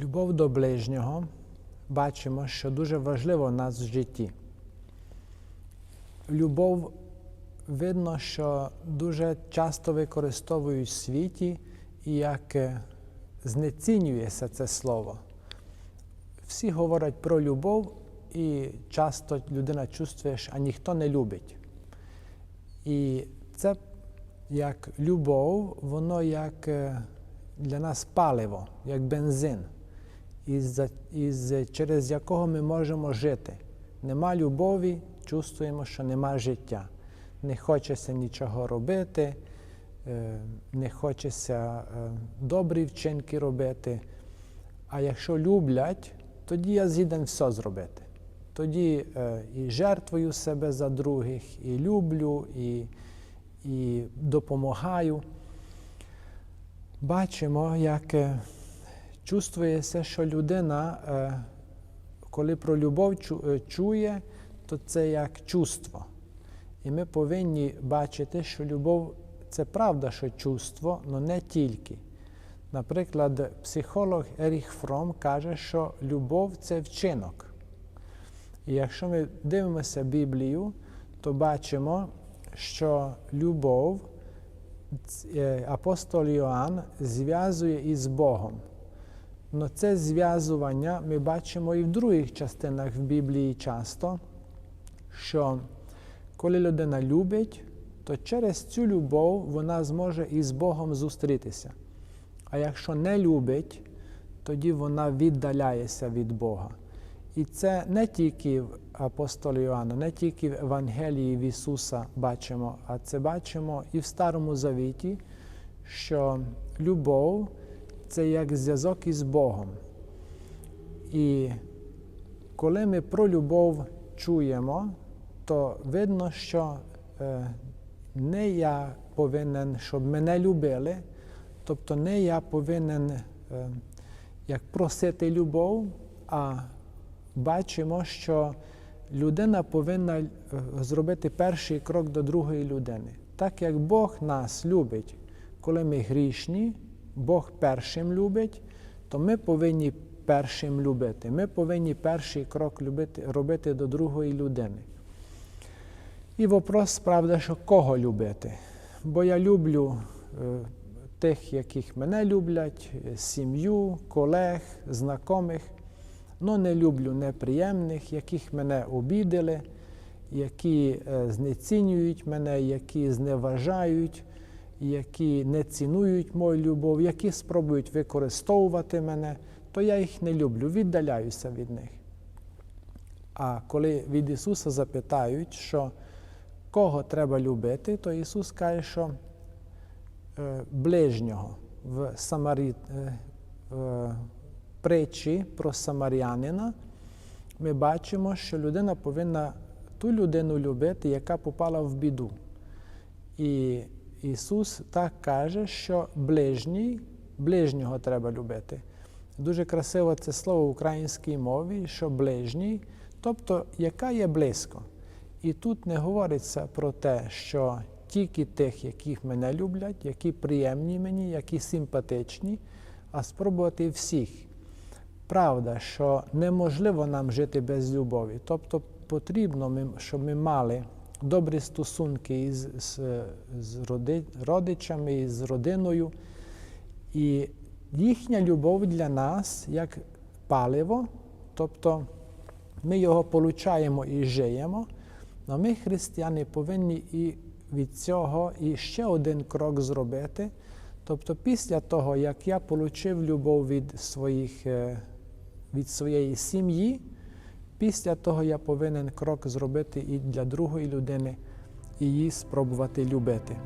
Любов до ближнього бачимо, що дуже важливо в нас в житті. Любов видно, що дуже часто використовують в світі і як е, знецінюється це слово. Всі говорять про любов, і часто людина чувствує, а ніхто не любить. І це як любов, воно як е, для нас паливо, як бензин, із, через якого ми можемо жити. Нема любові, чувствуємо, що нема життя. Не хочеться нічого робити, е, не хочеться е, добрі вчинки робити. А якщо люблять, тоді я згіден все зробити. Тоді е, і жертвую себе за других, і люблю, і, і допомагаю. Бачимо, як чувствується, що людина, е, коли про любов е, чує, то це як чувство. І ми повинні бачити, що любов це правда, що чувство, але не тільки. Наприклад, психолог Еріх Фром каже, що любов це вчинок. І якщо ми дивимося Біблію, то бачимо, що любов е, апостол Йоанн зв'язує із Богом. Но це зв'язування ми бачимо і в других частинах в Біблії часто, що коли людина любить, то через цю любов вона зможе із Богом зустрітися. А якщо не любить, тоді вона віддаляється від Бога. І це не тільки в апостолі Іоанна, не тільки в Евангелії в Ісуса бачимо, а це бачимо і в Старому Завіті, що любов це як зв'язок із Богом. І коли ми про любов чуємо, то видно, що е, не я повинен, щоб мене любили, тобто не я повинен е, як просити любов, а бачимо, що людина повинна е, зробити перший крок до другої людини. Так як Бог нас любить, коли ми грішні, Бог першим любить, то ми повинні першим любити. Ми повинні перший крок любити, робити до другої людини. І вопрос, правда, що кого любити? Бо я люблю е, тих, яких мене люблять, сім'ю, колег, знайомих, але не люблю неприємних, яких мене обідали, які е, знецінюють мене, які зневажають, які не цінують мою любов, які спробують використовувати мене, то я їх не люблю, віддаляюся від них. А коли від Ісуса запитають, що кого треба любити, то Ісус каже, що е, ближнього в Самарі, е, в притчі про самарянина ми бачимо, що людина повинна ту людину любити, яка попала в біду. І Ісус так каже, що ближній, ближнього треба любити. Дуже красиво це слово в українській мові, що ближній, тобто яка є близько. І тут не говориться про те, що тільки тих, яких мене люблять, які приємні мені, які симпатичні, а спробувати всіх. Правда, що неможливо нам жити без любові. Тобто потрібно, щоб ми мали добрі стосунки із, з, з родичами, із родиною. І їхня любов для нас як паливо, тобто ми його получаємо і живемо. Але ми, християни, повинні і від цього і ще один крок зробити. Тобто, після того, як я отримав любов від, своїх, від своєї сім'ї, після того я повинен крок зробити і для другої людини, і її спробувати любити.